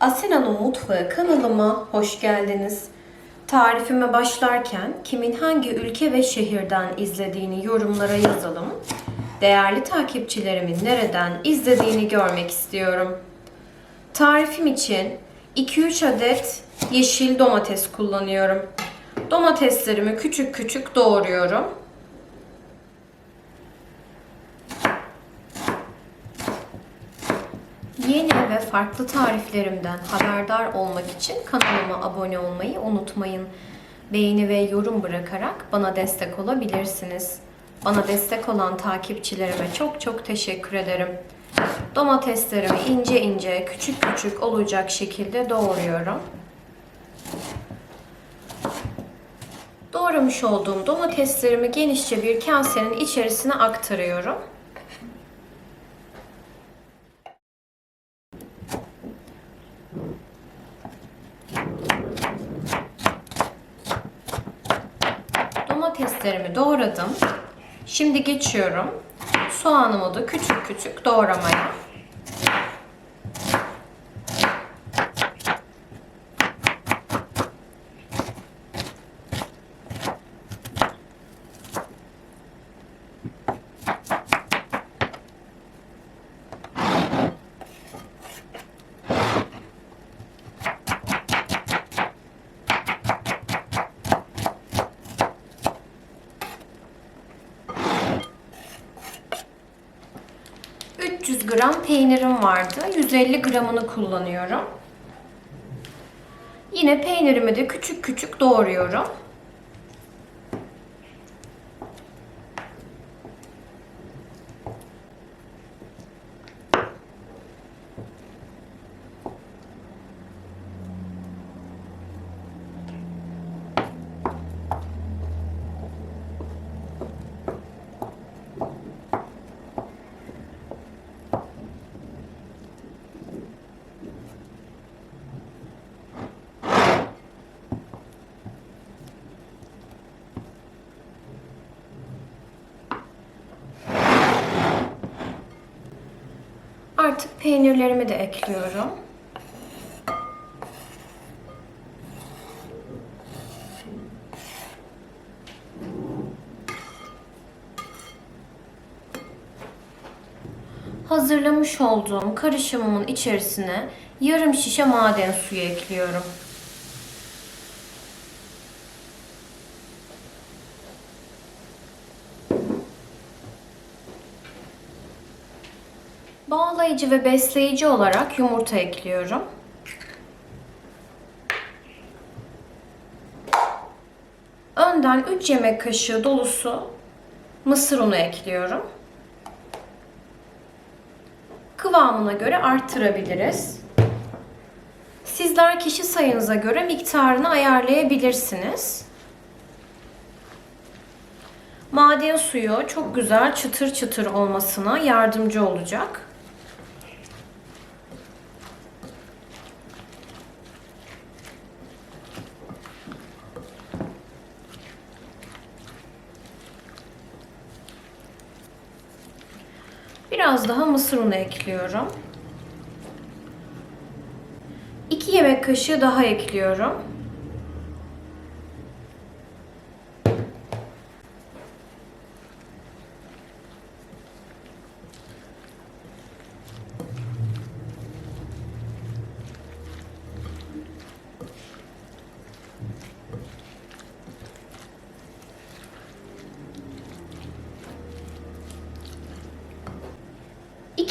Asena'nın Mutfağı kanalıma hoş geldiniz. Tarifime başlarken kimin hangi ülke ve şehirden izlediğini yorumlara yazalım. Değerli takipçilerimin nereden izlediğini görmek istiyorum. Tarifim için 2-3 adet yeşil domates kullanıyorum. Domateslerimi küçük küçük doğruyorum. Yeni ve farklı tariflerimden haberdar olmak için kanalıma abone olmayı unutmayın. Beğeni ve yorum bırakarak bana destek olabilirsiniz. Bana destek olan takipçilerime çok çok teşekkür ederim. Domateslerimi ince ince, küçük küçük olacak şekilde doğruyorum. Doğramış olduğum domateslerimi genişçe bir kasenin içerisine aktarıyorum. Domateslerimi doğradım. Şimdi geçiyorum. Soğanımı da küçük küçük doğramaya. Gram peynirim vardı. 150 gramını kullanıyorum. Yine peynirimi de küçük küçük doğruyorum. Artık peynirlerimi de ekliyorum. Hazırlamış olduğum karışımımın içerisine yarım şişe maden suyu ekliyorum. Bağlayıcı ve besleyici olarak yumurta ekliyorum. Önden 3 yemek kaşığı dolusu mısır unu ekliyorum. Kıvamına göre arttırabiliriz. Sizler kişi sayınıza göre miktarını ayarlayabilirsiniz. Maden suyu çok güzel çıtır çıtır olmasına yardımcı olacak. Biraz daha mısır unu ekliyorum. 2 yemek kaşığı daha ekliyorum.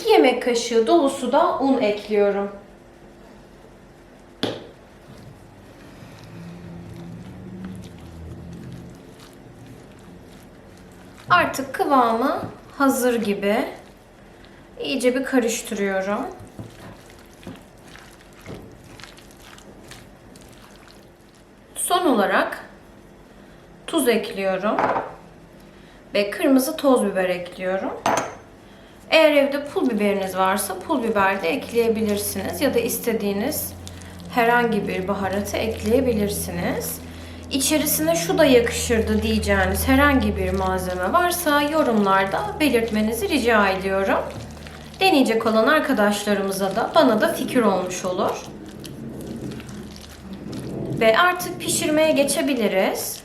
İki yemek kaşığı dolusu da un ekliyorum. Artık kıvamı hazır gibi. İyice bir karıştırıyorum. Son olarak tuz ekliyorum ve kırmızı toz biber ekliyorum. Eğer evde pul biberiniz varsa pul biber de ekleyebilirsiniz ya da istediğiniz herhangi bir baharatı ekleyebilirsiniz. İçerisine şu da yakışırdı diyeceğiniz herhangi bir malzeme varsa yorumlarda belirtmenizi rica ediyorum. Deneyecek olan arkadaşlarımıza da bana da fikir olmuş olur. Ve artık pişirmeye geçebiliriz.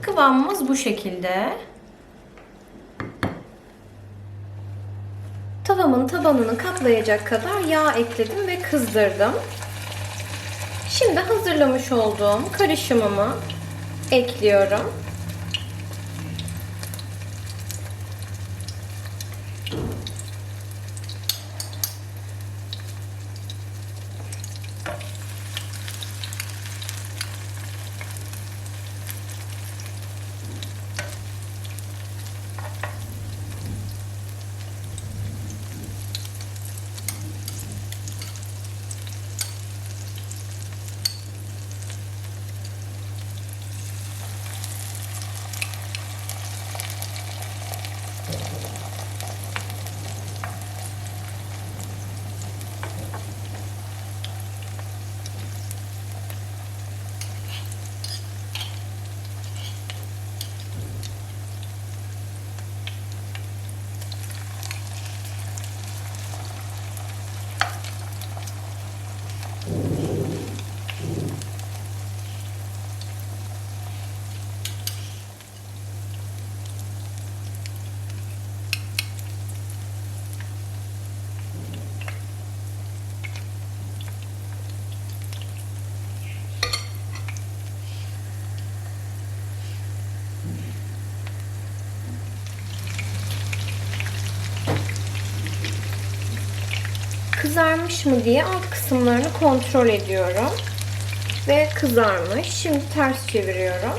Kıvamımız bu şekilde. Tavamın tabanını kaplayacak kadar yağ ekledim ve kızdırdım. Şimdi hazırlamış olduğum karışımımı ekliyorum. Kızarmış mı diye alt kısımlarını kontrol ediyorum. Ve kızarmış. Şimdi ters çeviriyorum.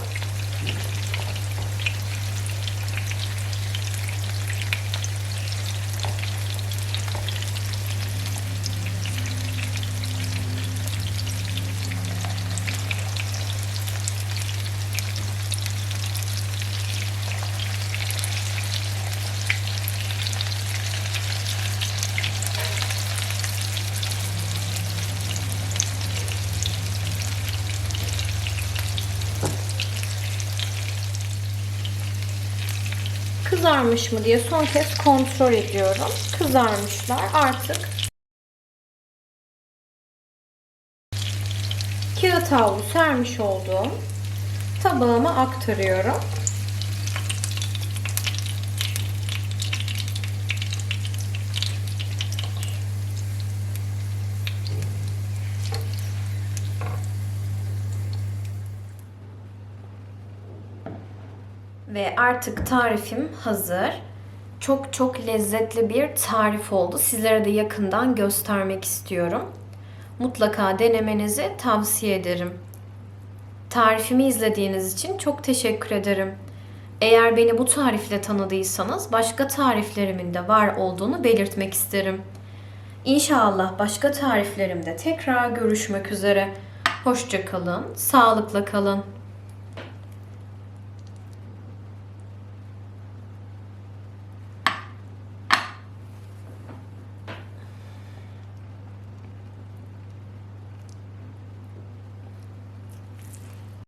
Kızarmış mı diye son kez kontrol ediyorum. Kızarmışlar. Artık kağıt havlu sermiş olduğum tabağıma aktarıyorum. Ve artık tarifim hazır. Çok çok lezzetli bir tarif oldu. Sizlere de yakından göstermek istiyorum. Mutlaka denemenizi tavsiye ederim. Tarifimi izlediğiniz için çok teşekkür ederim. Eğer beni bu tarifle tanıdıysanız başka tariflerimin de var olduğunu belirtmek isterim. İnşallah başka tariflerimde tekrar görüşmek üzere. Hoşça kalın, sağlıkla kalın.